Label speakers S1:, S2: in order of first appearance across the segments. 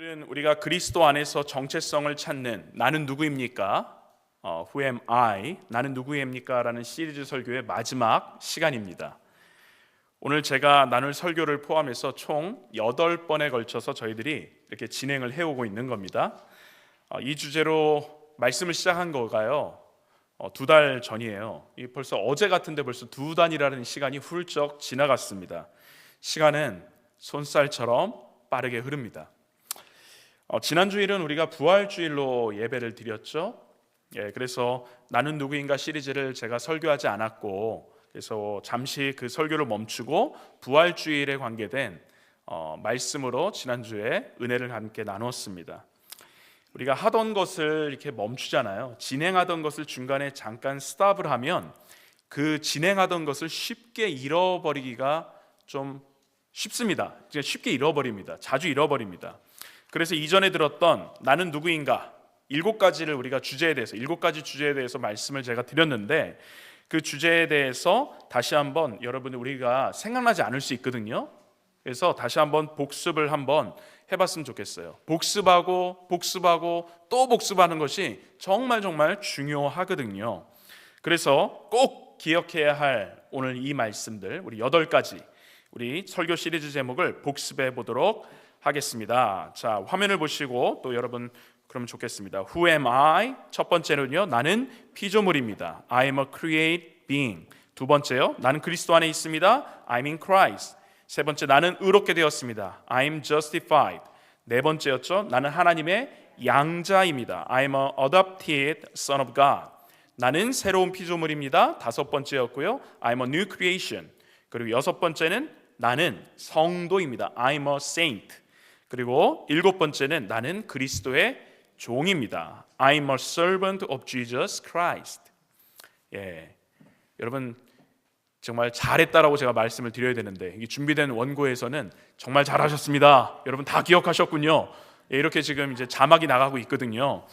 S1: 오늘은 우리가 그리스도 안에서 정체성을 찾는 나는 누구입니까? 어, Who am I? 나는 누구입니까? 라는 시리즈 설교의 마지막 시간입니다. 오늘 제가 나눌 설교를 포함해서 총 8번에 걸쳐서 저희들이 이렇게 진행을 해오고 있는 겁니다. 어, 이 주제로 말씀을 시작한 거가요. 어, 두달 전이에요. 이 벌써 어제 같은데 벌써 두 달이라는 시간이 훌쩍 지나갔습니다. 시간은 손살처럼 빠르게 흐릅니다. 어, 지난 주일은 우리가 부활주일로 예배를 드렸죠. 예, 그래서 나는 누구인가 시리즈를 제가 설교하지 않았고, 그래서 잠시 그 설교를 멈추고 부활주일에 관계된 어, 말씀으로 지난 주에 은혜를 함께 나눴습니다. 우리가 하던 것을 이렇게 멈추잖아요. 진행하던 것을 중간에 잠깐 스탑을 하면 그 진행하던 것을 쉽게 잃어버리기가 좀 쉽습니다. 쉽게 잃어버립니다. 자주 잃어버립니다. 그래서 이전에 들었던 나는 누구인가 일곱 가지를 우리가 주제에 대해서 일곱 가지 주제에 대해서 말씀을 제가 드렸는데 그 주제에 대해서 다시 한번 여러분 우리가 생각나지 않을 수 있거든요. 그래서 다시 한번 복습을 한번 해봤으면 좋겠어요. 복습하고 복습하고 또 복습하는 것이 정말 정말 중요하거든요. 그래서 꼭 기억해야 할 오늘 이 말씀들 우리 여덟 가지 우리 설교 시리즈 제목을 복습해 보도록 하겠습니다. 자, 화면을 보시고 또 여러분 그러면 좋겠습니다. Who am I? 첫 번째는요. 나는 피조물입니다. I am a create being. 두 번째요. 나는 그리스도 안에 있습니다. I'm in Christ. 세 번째 나는 의롭게 되었습니다. I'm justified. 네 번째였죠. 나는 하나님의 양자입니다. I'm a adopted son of God. 나는 새로운 피조물입니다. 다섯 번째였고요. I'm a new creation. 그리고 여섯 번째는 나는 성도입니다. I'm a saint. 그리고 일곱 번째는 나는 그리스도의 종입니다. I'm a servant of Jesus Christ. 예, 여러분 정말 잘했다라고 제가 말씀을 드려야 되는데 이 준비된 원고에서는 정말 잘하셨습니다. 여러분 다 기억하셨군요. 예, 이렇게 지금 이제 자막이 나가고 있거든요.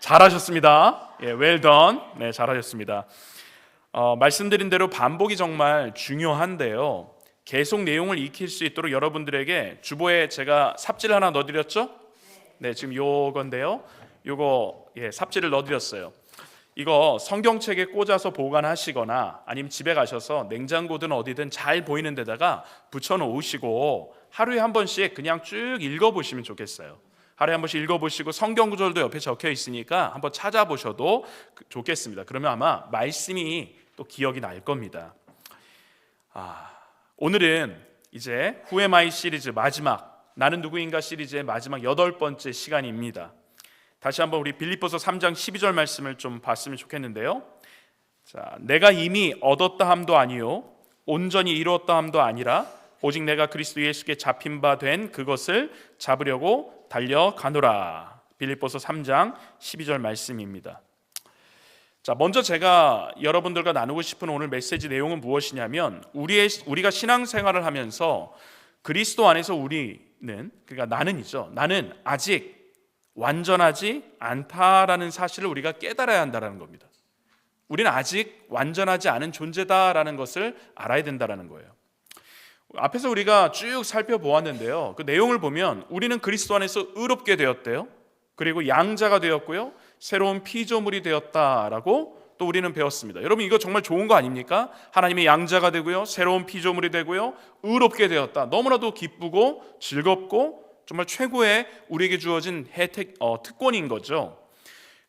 S1: 잘하셨습니다. 예, well done. 네, 잘하셨습니다. 어, 말씀드린 대로 반복이 정말 중요한데요. 계속 내용을 익힐 수 있도록 여러분들에게 주보에 제가 삽질 하나 넣어드렸죠? 네, 지금 요건데요. 요거 예, 삽질을 넣어드렸어요. 이거 성경책에 꽂아서 보관하시거나 아니면 집에 가셔서 냉장고든 어디든 잘 보이는 데다가 붙여놓으시고 하루에 한 번씩 그냥 쭉 읽어보시면 좋겠어요. 하루에 한 번씩 읽어보시고 성경 구절도 옆에 적혀 있으니까 한번 찾아보셔도 좋겠습니다. 그러면 아마 말씀이 또 기억이 날 겁니다. 아, 오늘은 이제 후에 마이 시리즈 마지막 나는 누구인가 시리즈의 마지막 여덟 번째 시간입니다. 다시 한번 우리 빌립보서 3장 12절 말씀을 좀 봤으면 좋겠는데요. 자, 내가 이미 얻었다 함도 아니요 온전히 이루었다 함도 아니라 오직 내가 그리스도 예수께 잡힌 바 된 그것을 잡으려고 달려가노라. 빌립보서 3장 12절 말씀입니다. 자, 먼저 제가 여러분들과 나누고 싶은 오늘 메시지 내용은 무엇이냐면 우리의 우리가 신앙생활을 하면서 그리스도 안에서 우리는 그러니까 나는이죠. 나는 아직 완전하지 않다라는 사실을 우리가 깨달아야 한다라는 겁니다. 우리는 아직 완전하지 않은 존재다라는 것을 알아야 된다라는 거예요. 앞에서 우리가 쭉 살펴보았는데요. 그 내용을 보면 우리는 그리스도 안에서 의롭게 되었대요. 그리고 양자가 되었고요. 새로운 피조물이 되었다라고 또 우리는 배웠습니다. 여러분 이거 정말 좋은 거 아닙니까? 하나님의 양자가 되고요. 새로운 피조물이 되고요. 의롭게 되었다. 너무나도 기쁘고 즐겁고 정말 최고의 우리에게 주어진 혜택 어, 특권인 거죠.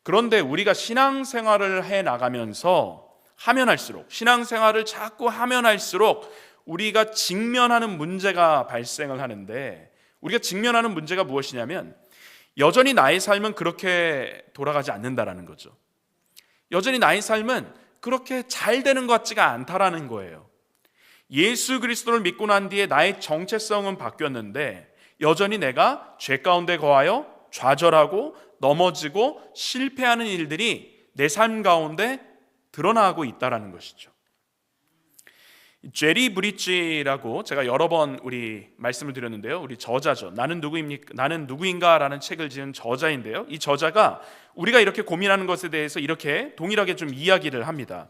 S1: 그런데 우리가 신앙생활을 해 나가면서 하면 할수록 신앙생활을 자꾸 하면 할수록 우리가 직면하는 문제가 발생을 하는데 우리가 직면하는 문제가 무엇이냐면 여전히 나의 삶은 그렇게 돌아가지 않는다라는 거죠. 여전히 나의 삶은 그렇게 잘 되는 것 같지가 않다라는 거예요. 예수 그리스도를 믿고 난 뒤에 나의 정체성은 바뀌었는데 여전히 내가 죄 가운데 거하여 좌절하고 넘어지고 실패하는 일들이 내 삶 가운데 드러나고 있다라는 것이죠. 제리 브리지라고 제가 여러 번 우리 말씀을 드렸는데요. 우리 저자죠. 나는 누구입니까? 나는 누구인가라는 책을 지은 저자인데요. 이 저자가 우리가 이렇게 고민하는 것에 대해서 이렇게 동일하게 좀 이야기를 합니다.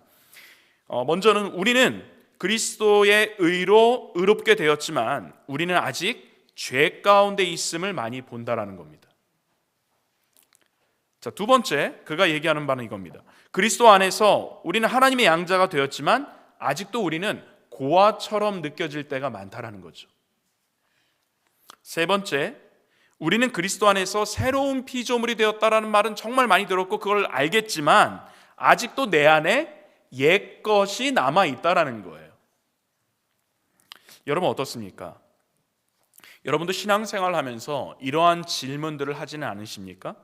S1: 어, 먼저는 우리는 그리스도의 의로 의롭게 되었지만 우리는 아직 죄 가운데 있음을 많이 본다라는 겁니다. 자, 두 번째 그가 얘기하는 바는 이겁니다. 그리스도 안에서 우리는 하나님의 양자가 되었지만 아직도 우리는 고아처럼 느껴질 때가 많다라는 거죠. 세 번째, 우리는 그리스도 안에서 새로운 피조물이 되었다라는 말은 정말 많이 들었고 그걸 알겠지만 아직도 내 안에 옛 것이 남아 있다라는 거예요. 여러분 어떻습니까? 여러분도 신앙생활 하면서 이러한 질문들을 하지는 않으십니까?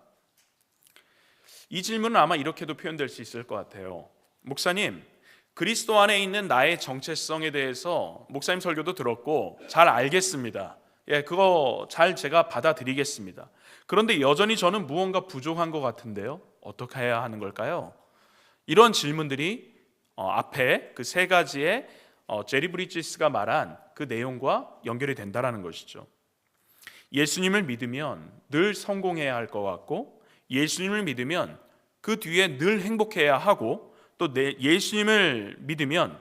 S1: 이 질문은 아마 이렇게도 표현될 수 있을 것 같아요. 목사님, 그리스도 안에 있는 나의 정체성에 대해서 목사님 설교도 들었고 잘 알겠습니다. 예, 그거 잘 제가 받아들이겠습니다. 그런데 여전히 저는 무언가 부족한 것 같은데요. 어떻게 해야 하는 걸까요? 이런 질문들이 어, 앞에 그 세 가지의 어, 제리 브리지스가 말한 그 내용과 연결이 된다라는 것이죠. 예수님을 믿으면 늘 성공해야 할 것 같고 예수님을 믿으면 그 뒤에 늘 행복해야 하고 또내 예수님을 믿으면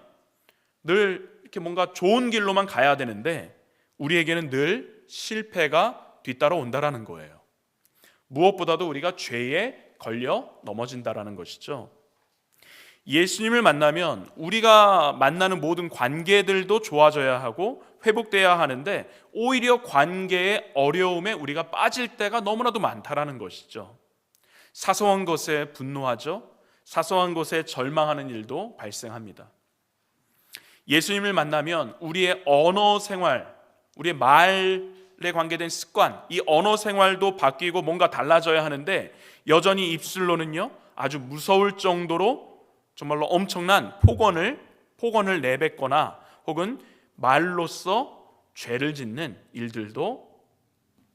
S1: 늘 이렇게 뭔가 좋은 길로만 가야 되는데 우리에게는 늘 실패가 뒤따라 온다라는 거예요. 무엇보다도 우리가 죄에 걸려 넘어진다라는 것이죠. 예수님을 만나면 우리가 만나는 모든 관계들도 좋아져야 하고 회복돼야 하는데 오히려 관계의 어려움에 우리가 빠질 때가 너무나도 많다라는 것이죠. 사소한 것에 분노하죠. 사소한 것에 절망하는 일도 발생합니다. 예수님을 만나면 우리의 언어 생활, 우리의 말에 관계된 습관, 이 언어 생활도 바뀌고 뭔가 달라져야 하는데 여전히 입술로는요 아주 무서울 정도로 정말로 엄청난 폭언을 폭언을 내뱉거나 혹은 말로써 죄를 짓는 일들도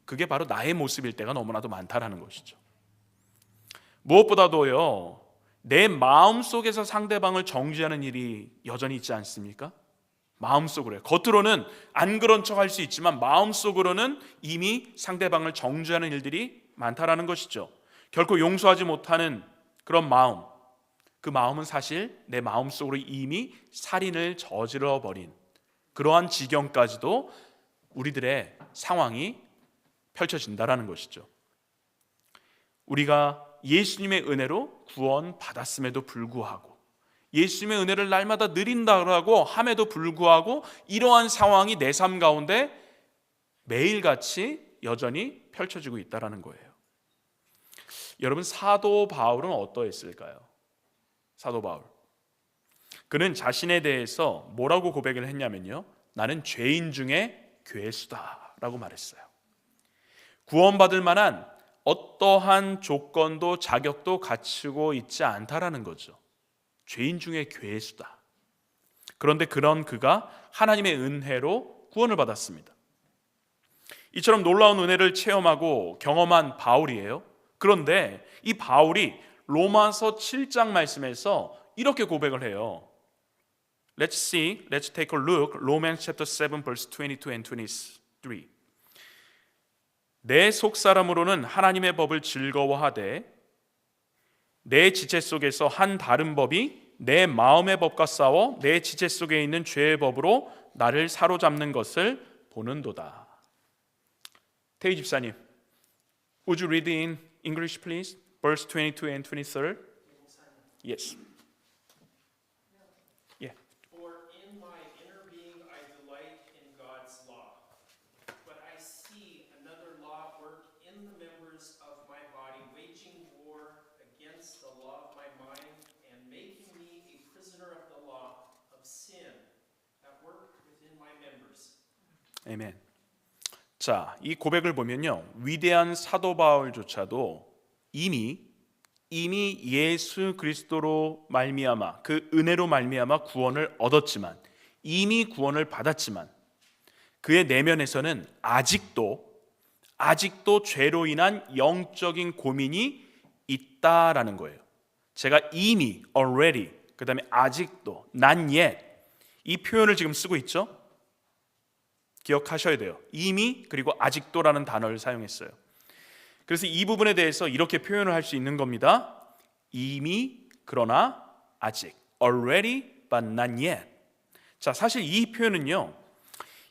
S1: 그게 바로 나의 모습일 때가 너무나도 많다라는 것이죠. 무엇보다도요 내 마음 속에서 상대방을 정죄하는 일이 여전히 있지 않습니까? 마음 속으로요. 겉으로는 안 그런 척 할 수 있지만 마음 속으로는 이미 상대방을 정죄하는 일들이 많다라는 것이죠. 결코 용서하지 못하는 그런 마음. 그 마음은 사실 내 마음 속으로 이미 살인을 저질러 버린 그러한 지경까지도 우리들의 상황이 펼쳐진다라는 것이죠. 우리가 예수님의 은혜로 구원 받았음에도 불구하고 예수님의 은혜를 날마다 느린다고 함에도 불구하고 이러한 상황이 내 삶 가운데 매일같이 여전히 펼쳐지고 있다라는 거예요. 여러분 사도 바울은 어떠했을까요? 사도 바울. 그는 자신에 대해서 뭐라고 고백을 했냐면요. 나는 죄인 중에 괴수다라고 말했어요. 구원받을 만한 어떠한 조건도 자격도 갖추고 있지 않다라는 거죠. 죄인 중에 괴수다. 그런데 그런 그가 하나님의 은혜로 구원을 받았습니다. 이처럼 놀라운 은혜를 체험하고 경험한 바울이에요. 그런데 이 바울이 로마서 7장 말씀에서 이렇게 고백을 해요. Let's see, let's take a look. Romans chapter 7 verse 22 and 23. 내 속사람으로는 하나님의 법을 즐거워하되 내 지체 속에서 한 다른 법이 내 마음의 법과 싸워 내 지체 속에 있는 죄의 법으로 나를 사로잡는 것을 보는도다. 태희 집사님, would you read in English please? Verse 22 and 23. Yes. Yeah.
S2: For in my inner being I delight in God's law. But I see another law at work in the members of my body, waging war against the law of my mind and making me a prisoner of the law of sin at work within my members.
S1: 아멘. 자, 이 고백을 보면요. 위대한 사도 바울조차도 이미 이미 예수 그리스도로 말미암아 그 은혜로 말미암아 구원을 얻었지만 이미 구원을 받았지만 그의 내면에서는 아직도 아직도 죄로 인한 영적인 고민이 있다라는 거예요. 제가 이미 already 그다음에 아직도 not yet 이 표현을 지금 쓰고 있죠. 기억하셔야 돼요. 이미 그리고 아직도라는 단어를 사용했어요. 그래서 이 부분에 대해서 이렇게 표현을 할 수 있는 겁니다. 이미 그러나 아직 already but not yet. 자, 사실 이 표현은요.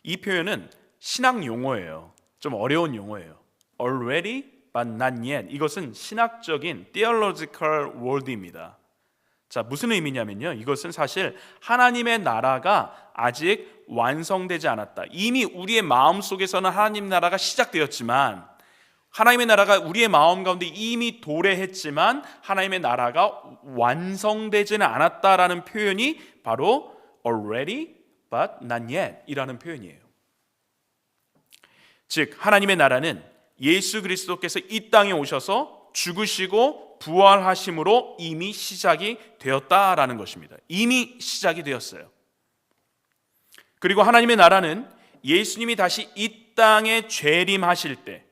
S1: 이 표현은 신학 용어예요. 좀 어려운 용어예요. already but not yet. 이것은 신학적인 theological word입니다. 자, 무슨 의미냐면요. 이것은 사실 하나님의 나라가 아직 완성되지 않았다. 이미 우리의 마음 속에서는 하나님 나라가 시작되었지만 하나님의 나라가 우리의 마음 가운데 이미 도래했지만 하나님의 나라가 완성되지는 않았다라는 표현이 바로 already but not yet 이라는 표현이에요. 즉 하나님의 나라는 예수 그리스도께서 이 땅에 오셔서 죽으시고 부활하심으로 이미 시작이 되었다라는 것입니다. 이미 시작이 되었어요. 그리고 하나님의 나라는 예수님이 다시 이 땅에 재림하실 때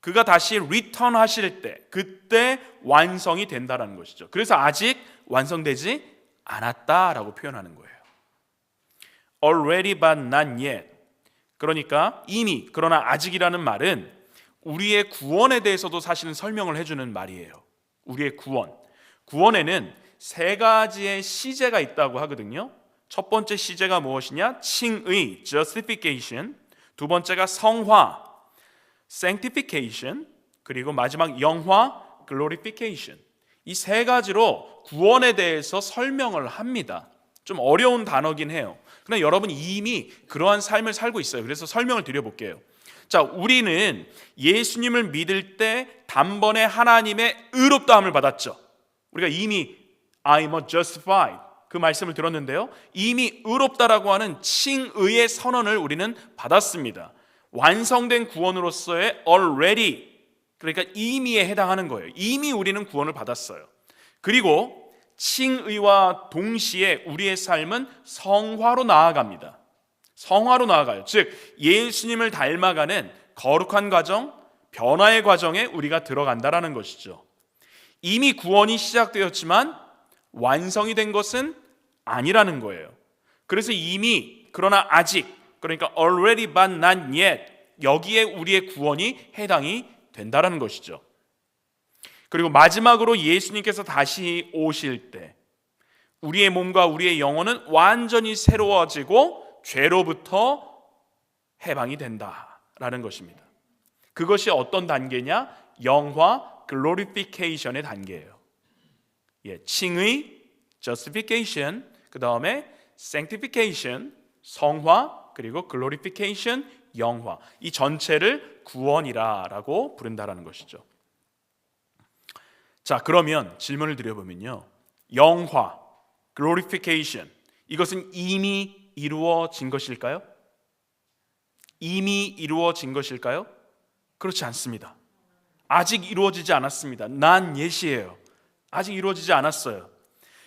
S1: 그가 다시 리턴 하실 때 그때 완성이 된다라는 것이죠. 그래서 아직 완성되지 않았다라고 표현하는 거예요. already but not yet. 그러니까 이미 그러나 아직이라는 말은 우리의 구원에 대해서도 사실은 설명을 해주는 말이에요. 우리의 구원. 구원에는 세 가지의 시제가 있다고 하거든요. 첫 번째 시제가 무엇이냐? 칭의, justification. 두 번째가 성화, sanctification. 그리고 마지막 영화, glorification. 이 세 가지로 구원에 대해서 설명을 합니다. 좀 어려운 단어긴 해요. 그러나 여러분 이미 그러한 삶을 살고 있어요. 그래서 설명을 드려볼게요. 자, 우리는 예수님을 믿을 때 단번에 하나님의 의롭다함을 받았죠. 우리가 이미 I'm justified 그 말씀을 들었는데요. 이미 의롭다라고 하는 칭의의 선언을 우리는 받았습니다. 완성된 구원으로서의 already 그러니까 이미에 해당하는 거예요. 이미 우리는 구원을 받았어요. 그리고 칭의와 동시에 우리의 삶은 성화로 나아갑니다. 성화로 나아가요. 즉 예수님을 닮아가는 거룩한 과정, 변화의 과정에 우리가 들어간다라는 것이죠. 이미 구원이 시작되었지만 완성이 된 것은 아니라는 거예요. 그래서 이미 그러나 아직 그러니까 already but not yet 여기에 우리의 구원이 해당이 된다라는 것이죠. 그리고 마지막으로 예수님께서 다시 오실 때 우리의 몸과 우리의 영혼은 완전히 새로워지고 죄로부터 해방이 된다라는 것입니다. 그것이 어떤 단계냐? 영화 글로리피케이션의 단계예요. 예, 칭의 justification 그 다음에 sanctification 성화 그리고 glorification 영화 이 전체를 구원이라라고 부른다라는 것이죠. 자, 그러면 질문을 드려보면요. 영화, glorification, 이것은 이미 이루어진 것일까요? 이미 이루어진 것일까요? 그렇지 않습니다. 아직 이루어지지 않았습니다. 난 예시예요. 아직 이루어지지 않았어요.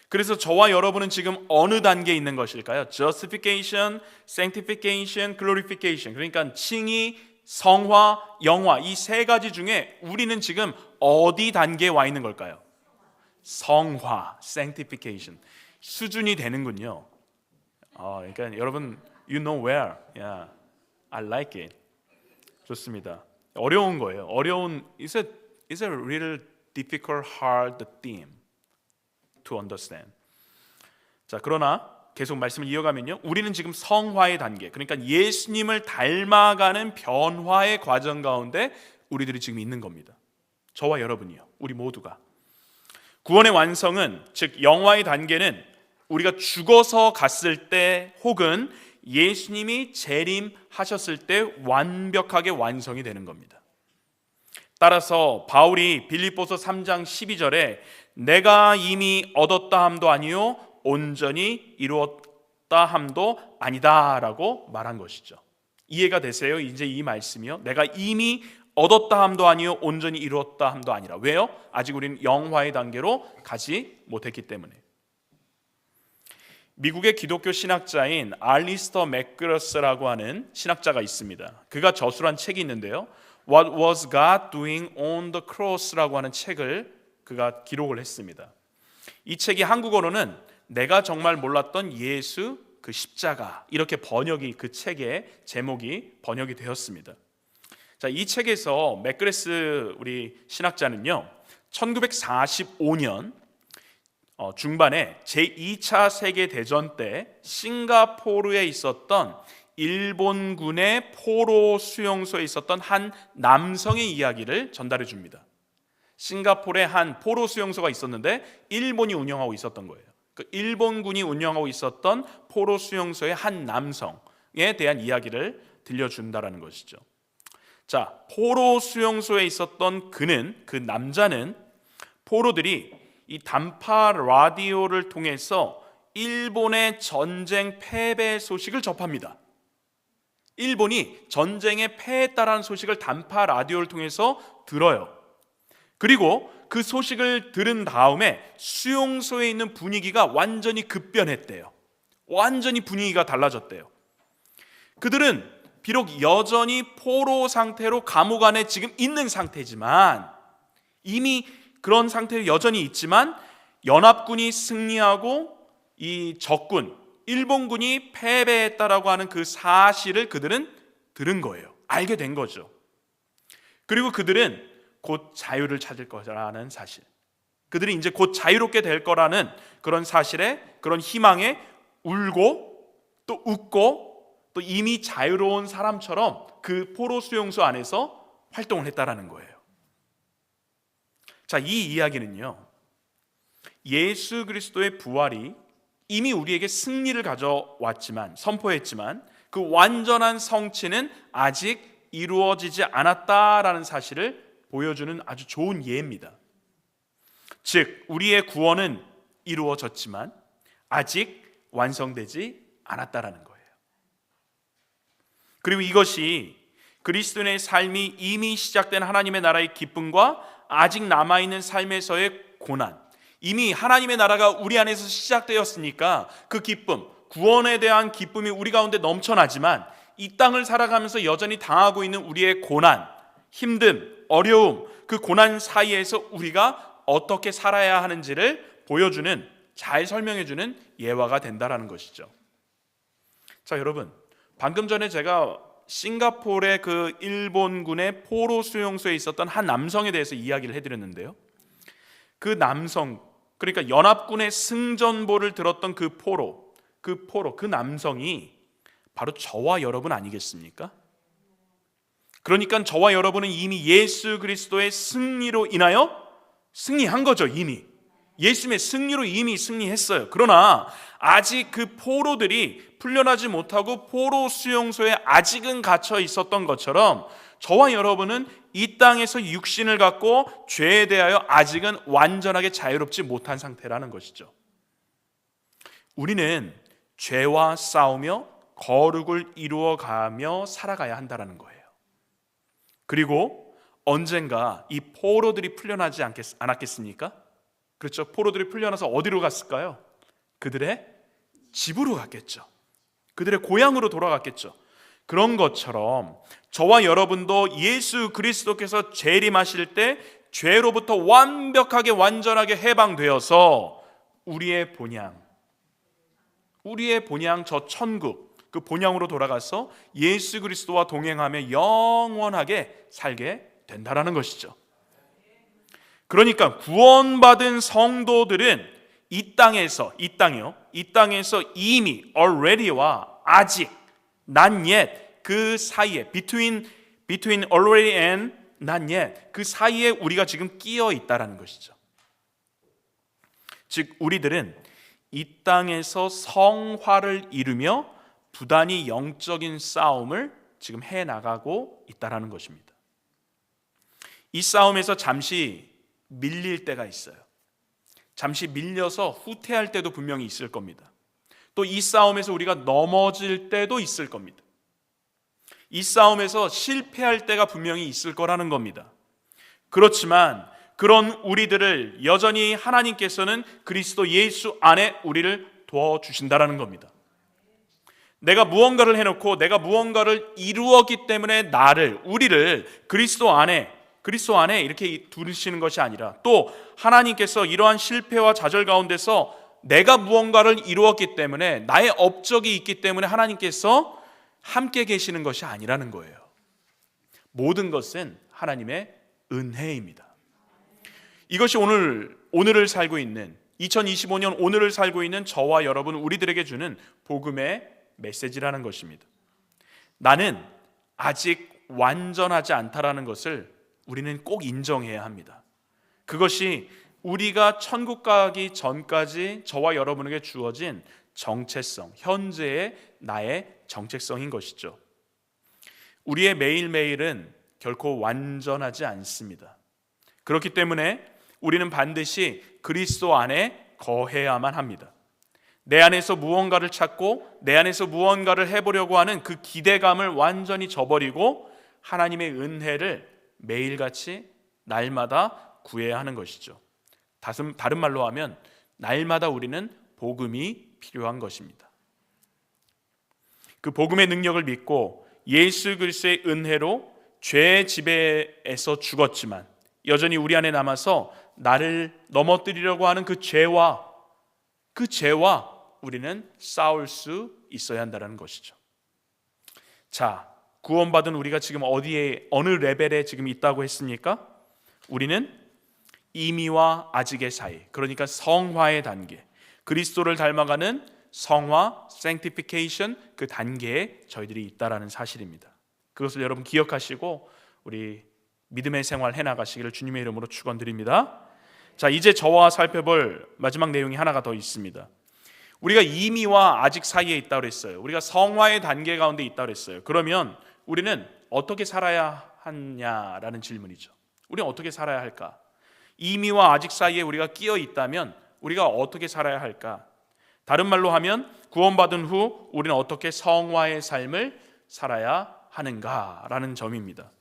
S1: 그래서 저와 여러분은 지금 어느 단계에 있는 것일까요? justification, sanctification, glorification. 그러니까 칭의, 성화, 영화 이 세 가지 중에 우리는 지금 어디 단계에 와 있는 걸까요? 성화, sanctification 수준이 되는군요. 아, 그러니까 여러분 you know where, yeah, I like it. 좋습니다. 어려운 거예요. 어려운 a is a real difficult, hard theme to understand. 자, 그러나 계속 말씀을 이어가면요. 우리는 지금 성화의 단계, 그러니까 예수님을 닮아가는 변화의 과정 가운데 우리들이 지금 있는 겁니다. 저와 여러분이요. 우리 모두가. 구원의 완성은 즉 영화의 단계는 우리가 죽어서 갔을 때 혹은 예수님이 재림하셨을 때 완벽하게 완성이 되는 겁니다. 따라서 바울이 빌립보서 3장 12절에 내가 이미 얻었다 함도 아니요 온전히 이루었다 함도 아니다라고 말한 것이죠. 이해가 되세요? 이제 이 말씀이요. 내가 이미 얻었다 함도 아니요 온전히 이루었다 함도 아니라 왜요? 아직 우리는 영화의 단계로 가지 못했기 때문에. 미국의 기독교 신학자인 알리스터 맥그러스라고 하는 신학자가 있습니다. 그가 저술한 책이 있는데요. What was God doing on the cross라고 하는 책을 그가 기록을 했습니다. 이 책이 한국어로는 내가 정말 몰랐던 예수 그 십자가 이렇게 번역이 그 책의 제목이 번역이 되었습니다. 자, 이 책에서 맥그레스 우리 신학자는요. 1945년 어, 중반에 제2차 세계 대전 때 싱가포르에 있었던 일본군의 포로 수용소에 있었던 한 남성의 이야기를 전달해 줍니다. 싱가포르에 한 포로 수용소가 있었는데 일본이 운영하고 있었던 거예요. 그 일본군이 운영하고 있었던 포로 수용소의 한 남성에 대한 이야기를 들려준다라는 것이죠. 자, 포로 수용소에 있었던 그는 그 남자는 포로들이 이 단파 라디오를 통해서 일본의 전쟁 패배 소식을 접합니다. 일본이 전쟁에 패했다라는 소식을 단파 라디오를 통해서 들어요. 그리고 그 소식을 들은 다음에 수용소에 있는 분위기가 완전히 급변했대요. 완전히 분위기가 달라졌대요. 그들은 비록 여전히 포로 상태로 감옥 안에 지금 있는 상태지만 이미 그런 상태에 여전히 있지만 연합군이 승리하고 이 적군 일본군이 패배했다라고 하는 그 사실을 그들은 들은 거예요. 알게 된 거죠. 그리고 그들은 곧 자유를 찾을 거라는 사실. 그들이 이제 곧 자유롭게 될 거라는 그런 사실에 그런 희망에 울고 또 웃고 또 이미 자유로운 사람처럼 그 포로 수용소 안에서 활동을 했다라는 거예요. 자, 이 이야기는요. 예수 그리스도의 부활이 이미 우리에게 승리를 가져왔지만 선포했지만 그 완전한 성취는 아직 이루어지지 않았다라는 사실을 보여주는 아주 좋은 예입니다. 즉 우리의 구원은 이루어졌지만 아직 완성되지 않았다라는 거예요. 그리고 이것이 그리스도인의 삶이 이미 시작된 하나님의 나라의 기쁨과 아직 남아 있는 삶에서의 고난, 이미 하나님의 나라가 우리 안에서 시작되었으니까 그 기쁨, 구원에 대한 기쁨이 우리 가운데 넘쳐나지만 이 땅을 살아가면서 여전히 당하고 있는 우리의 고난, 힘듦, 어려움, 그 고난 사이에서 우리가 어떻게 살아야 하는지를 보여주는 잘 설명해주는 예화가 된다라는 것이죠. 자, 여러분, 방금 전에 제가 싱가포르의 그 일본군의 포로 수용소에 있었던 한 남성에 대해서 이야기를 해드렸는데요. 그 남성, 그러니까 연합군의 승전보를 들었던 그 포로, 그 포로, 그 남성이 바로 저와 여러분 아니겠습니까? 그러니까 저와 여러분은 이미 예수 그리스도의 승리로 인하여 승리한 거죠, 이미. 예수님의 승리로 이미 승리했어요. 그러나 아직 그 포로들이 풀려나지 못하고 포로 수용소에 아직은 갇혀 있었던 것처럼 저와 여러분은 이 땅에서 육신을 갖고 죄에 대하여 아직은 완전하게 자유롭지 못한 상태라는 것이죠. 우리는 죄와 싸우며 거룩을 이루어가며 살아가야 한다라는 거예요. 그리고 언젠가 이 포로들이 풀려나지 않겠, 않았겠습니까? 그렇죠. 포로들이 풀려나서 어디로 갔을까요? 그들의 집으로 갔겠죠. 그들의 고향으로 돌아갔겠죠. 그런 것처럼 저와 여러분도 예수 그리스도께서 재림하실 때 죄로부터 완벽하게 완전하게 해방되어서 우리의 본향, 우리의 본향 저 천국 그 본향으로 돌아가서 예수 그리스도와 동행하며 영원하게 살게 된다라는 것이죠. 그러니까 구원받은 성도들은 이 땅에서 이 땅이요. 이 땅에서 이미 already와 아직 not yet 그 사이에 between between already and not yet 그 사이에 우리가 지금 끼어 있다라는 것이죠. 즉 우리들은 이 땅에서 성화를 이루며 부단히 영적인 싸움을 지금 해 나가고 있다라는 것입니다. 이 싸움에서 잠시 밀릴 때가 있어요. 잠시 밀려서 후퇴할 때도 분명히 있을 겁니다. 또 이 싸움에서 우리가 넘어질 때도 있을 겁니다. 이 싸움에서 실패할 때가 분명히 있을 거라는 겁니다. 그렇지만 그런 우리들을 여전히 하나님께서는 그리스도 예수 안에 우리를 도와주신다라는 겁니다. 내가 무언가를 해놓고 내가 무언가를 이루었기 때문에 나를 우리를 그리스도 안에 그리스도 안에 이렇게 두시는 것이 아니라 또 하나님께서 이러한 실패와 좌절 가운데서 내가 무언가를 이루었기 때문에 나의 업적이 있기 때문에 하나님께서 함께 계시는 것이 아니라는 거예요. 모든 것은 하나님의 은혜입니다. 이것이 오늘 오늘을 살고 있는 2025년 오늘을 살고 있는 저와 여러분 우리들에게 주는 복음의 메시지라는 것입니다. 나는 아직 완전하지 않다라는 것을 우리는 꼭 인정해야 합니다. 그것이 우리가 천국 가기 전까지 저와 여러분에게 주어진 정체성, 현재의 나의 정체성인 것이죠. 우리의 매일매일은 결코 완전하지 않습니다. 그렇기 때문에 우리는 반드시 그리스도 안에 거해야만 합니다. 내 안에서 무언가를 찾고 내 안에서 무언가를 해보려고 하는 그 기대감을 완전히 저버리고 하나님의 은혜를 매일같이 날마다 구해야 하는 것이죠. 다른, 말로 하면 날마다 우리는 복음이 필요한 것입니다. 그 복음의 능력을 믿고 예수 그리스도의 은혜로 죄의 지배에서 죽었지만 여전히 우리 안에 남아서 나를 넘어뜨리려고 하는 그 죄와 그 죄와 우리는 싸울 수 있어야 한다는 것이죠. 자, 구원받은 우리가 지금 어디에 어느 레벨에 지금 있다고 했습니까? 우리는 이미와 아직의 사이, 그러니까 성화의 단계, 그리스도를 닮아가는 성화, sanctification 그 단계에 저희들이 있다라는 사실입니다. 그것을 여러분 기억하시고 우리 믿음의 생활 해 나가시기를 주님의 이름으로 축원드립니다. 자, 이제 저와 살펴볼 마지막 내용이 하나가 더 있습니다. 우리가 이미와 아직 사이에 있다고 했어요. 우리가 성화의 단계 가운데 있다고 했어요. 그러면 우리는 어떻게 살아야 하냐라는 질문이죠. 우리는 어떻게 살아야 할까? 이미와 아직 사이에 우리가 끼어 있다면 우리가 어떻게 살아야 할까? 다른 말로 하면 구원받은 후 우리는 어떻게 성화의 삶을 살아야 하는가라는 점입니다.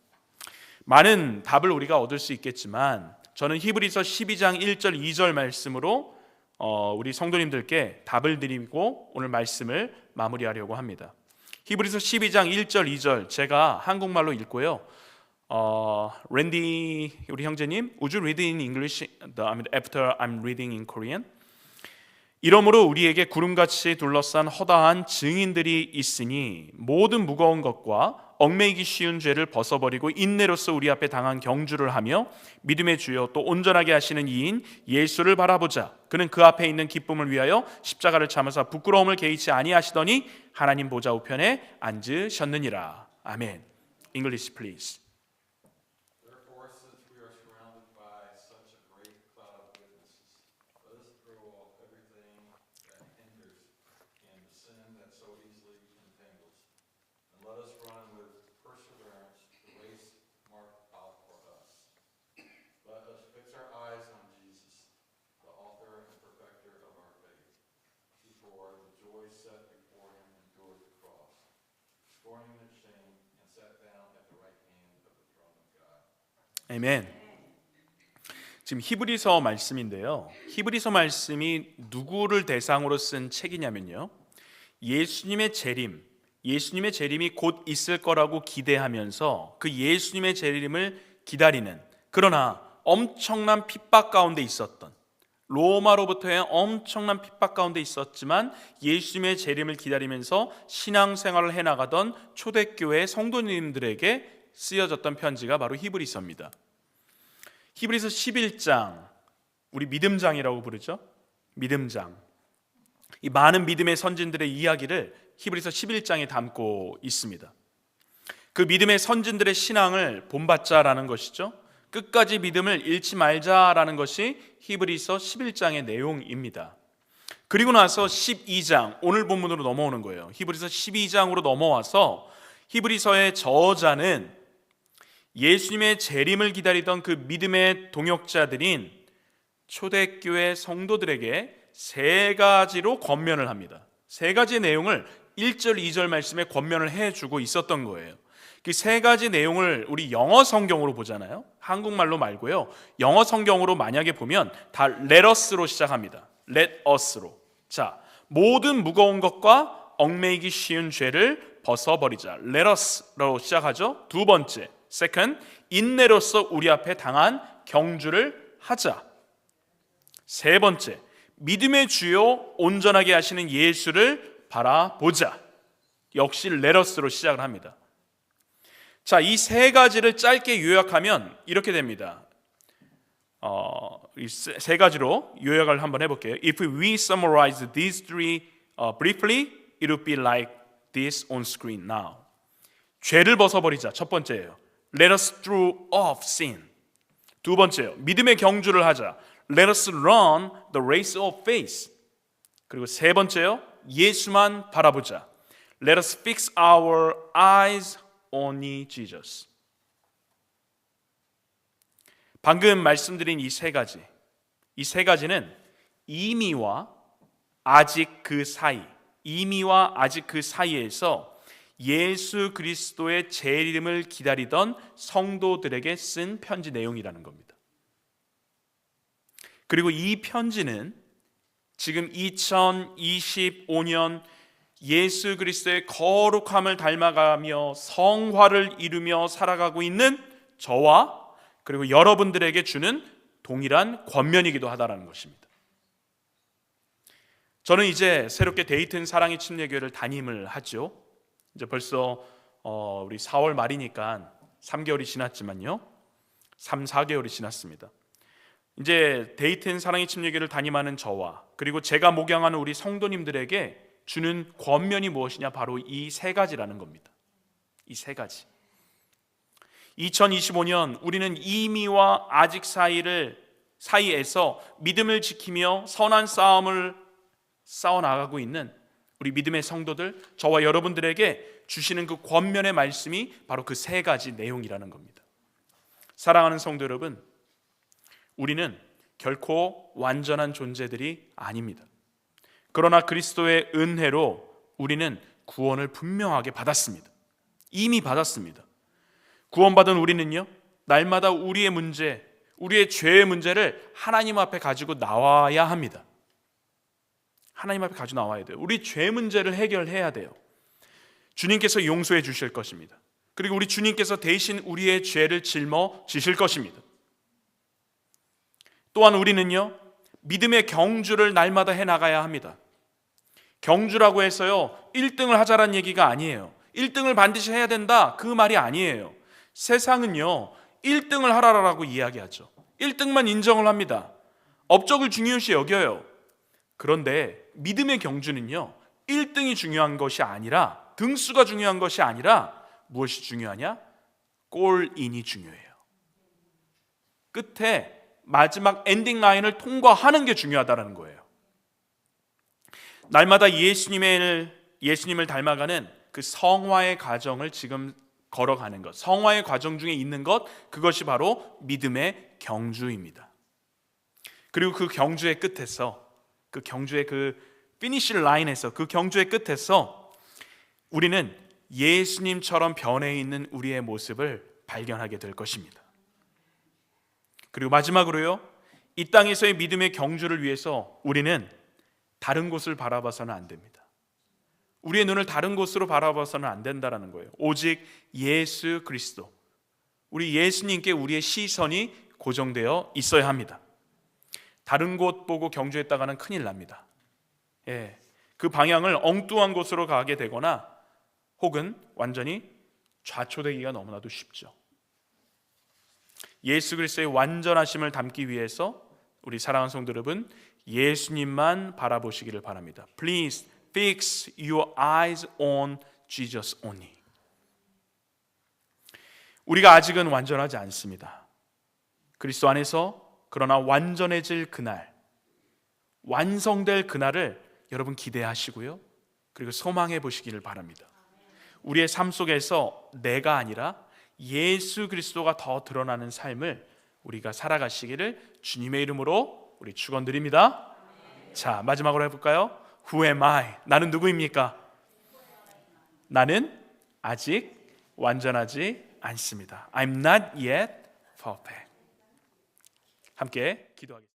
S1: 많은 답을 우리가 얻을 수 있겠지만 저는 히브리서 12장 1절 2절 말씀으로 어, 우리 성도님들께 답을 드리고 오늘 말씀을 마무리하려고 합니다. 히브리서 12장 1절 2절 제가 한국말로 읽고요. 어, 랜디 우리 형제님, would you read in English after I'm reading in Korean? 이러므로 우리에게 구름같이 둘러싼 허다한 증인들이 있으니 모든 무거운 것과 얽매이기 쉬운 죄를 벗어버리고 인내로서 우리 앞에 당한 경주를 하며 믿음의 주여 또 온전하게 하시는 이인 예수를 바라보자. 그는 그 앞에 있는 기쁨을 위하여 십자가를 참으사 부끄러움을 개의치 아니하시더니 하나님 보좌 우편에 앉으셨느니라. 아멘. English please.
S3: Therefore, since we are surrounded by such a great cloud of witnesses, let us throw off everything that hinders and the sin that so easily entangles. And let us run with perseverance the race marked out for us. Let us fix our eyes on Jesus, the author and perfecter of our faith, who for the joy set before him endured the cross, scorning its shame, and sat down at the right hand of the throne of God.
S1: 아멘. 지금 히브리서 말씀인데요. 히브리서 말씀이 누구를 대상으로 쓴 책이냐면요. 예수님의 재림, 예수님의 재림이 곧 있을 거라고 기대하면서 그 예수님의 재림을 기다리는 그러나 엄청난 핍박 가운데 있었던 로마로부터의 엄청난 핍박 가운데 있었지만 예수님의 재림을 기다리면서 신앙생활을 해나가던 초대교회 성도님들에게 쓰여졌던 편지가 바로 히브리서입니다. 히브리서 11장 우리 믿음장이라고 부르죠. 믿음장. 이 많은 믿음의 선진들의 이야기를 히브리서 11장에 담고 있습니다. 그 믿음의 선진들의 신앙을 본받자라는 것이죠. 끝까지 믿음을 잃지 말자라는 것이 히브리서 11장의 내용입니다. 그리고 나서 12장 오늘 본문으로 넘어오는 거예요. 히브리서 12장으로 넘어와서 히브리서의 저자는 예수님의 재림을 기다리던 그 믿음의 동역자들인 초대교회 성도들에게 세 가지로 권면을 합니다. 세 가지의 내용을 1절, 2절 말씀에 권면을 해주고 있었던 거예요. 그 세 가지 내용을 우리 영어 성경으로 보잖아요. 한국말로 말고요. 영어 성경으로 만약에 보면 다 let us로 시작합니다. let us로. 자, 모든 무거운 것과 얽매이기 쉬운 죄를 벗어버리자. let us로 시작하죠. 두 번째, second, 인내로서 우리 앞에 당한 경주를 하자. 세 번째, 믿음의 주요 온전하게 하시는 예수를 바라보자. 역시 레러스로 시작을 합니다. 자, 이 세 가지를 짧게 요약하면 이렇게 됩니다. 어, 이세 가지로 요약을 한번 해볼게요. If we summarize these three uh, briefly, it would be like this on screen now. 죄를 벗어버리자. 첫 번째예요. Let us throw off sin. 두 번째요. 믿음의 경주를 하자. Let us run the race of faith. 그리고 세 번째요. 예수만 바라보자. Let us fix our eyes only Jesus. 방금 말씀드린 이 세 가지. 이 세 가지는 이미와 아직 그 사이, 이미와 아직 그 사이에서 예수 그리스도의 재림을 기다리던 성도들에게 쓴 편지 내용이라는 겁니다. 그리고 이 편지는 지금 2025년 예수 그리스도의 거룩함을 닮아가며 성화를 이루며 살아가고 있는 저와 그리고 여러분들에게 주는 동일한 권면이기도 하다라는 것입니다. 저는 이제 새롭게 데이튼 사랑의 침례교회를 담임을 하죠. 이제 벌써 어, 우리 4월 말이니까 3개월이 지났지만요. 3, 4개월이 지났습니다. 이제 데이튼 사랑의 침례교회를 담임하는 저와 그리고 제가 목양하는 우리 성도님들에게 주는 권면이 무엇이냐 바로 이 세 가지라는 겁니다. 이 세 가지. 2025년 우리는 이미와 아직 사이를 사이에서 믿음을 지키며 선한 싸움을 싸워 나가고 있는 우리 믿음의 성도들 저와 여러분들에게 주시는 그 권면의 말씀이 바로 그 세 가지 내용이라는 겁니다. 사랑하는 성도 여러분, 우리는 결코 완전한 존재들이 아닙니다. 그러나 그리스도의 은혜로 우리는 구원을 분명하게 받았습니다. 이미 받았습니다. 구원받은 우리는요, 날마다 우리의 문제, 우리의 죄의 문제를 하나님 앞에 가지고 나와야 합니다. 하나님 앞에 가지고 나와야 돼요. 우리 죄 문제를 해결해야 돼요. 주님께서 용서해 주실 것입니다. 그리고 우리 주님께서 대신 우리의 죄를 짊어 지실 것입니다. 또한 우리는요, 믿음의 경주를 날마다 해 나가야 합니다. 경주라고 해서요, 1등을 하자란 얘기가 아니에요. 1등을 반드시 해야 된다. 그 말이 아니에요. 세상은요, 1등을 하라라고 이야기하죠. 1등만 인정을 합니다. 업적을 중요시 여겨요. 그런데 믿음의 경주는요, 1등이 중요한 것이 아니라 등수가 중요한 것이 아니라 무엇이 중요하냐? 골인이 중요해요. 끝에 마지막 엔딩 라인을 통과하는 게 중요하다는 거예요. 날마다 예수님을 예수님을 닮아가는 그 성화의 과정을 지금 걸어가는 것, 성화의 과정 중에 있는 것, 그것이 바로 믿음의 경주입니다. 그리고 그 경주의 끝에서, 그 경주의 그 피니시 라인에서, 그 경주의 끝에서 우리는 예수님처럼 변해 있는 우리의 모습을 발견하게 될 것입니다. 그리고 마지막으로요, 이 땅에서의 믿음의 경주를 위해서 우리는 다른 곳을 바라봐서는 안 됩니다. 우리의 눈을 다른 곳으로 바라봐서는 안 된다라는 거예요. 오직 예수 그리스도. 우리 예수님께 우리의 시선이 고정되어 있어야 합니다. 다른 곳 보고 경주했다가는 큰일 납니다. 예. 그 방향을 엉뚱한 곳으로 가게 되거나 혹은 완전히 좌초되기가 너무나도 쉽죠. 예수 그리스도의 완전하심을 담기 위해서 우리 사랑하는 성도 여러분 예수님만 바라보시기를 바랍니다. Please fix your eyes on Jesus only. 우리가 아직은 완전하지 않습니다. 그리스도 안에서 그러나 완전해질 그날, 완성될 그날을 여러분 기대하시고요. 그리고 소망해 보시기를 바랍니다. 우리의 삶 속에서 내가 아니라 예수 그리스도가 더 드러나는 삶을 우리가 살아가시기를 주님의 이름으로 우리 축원드립니다. 자, 마지막으로 해 볼까요? Who am I? 나는 누구입니까? 나는 아직 완전하지 않습니다. I'm not yet perfect. 함께 기도하겠습니다.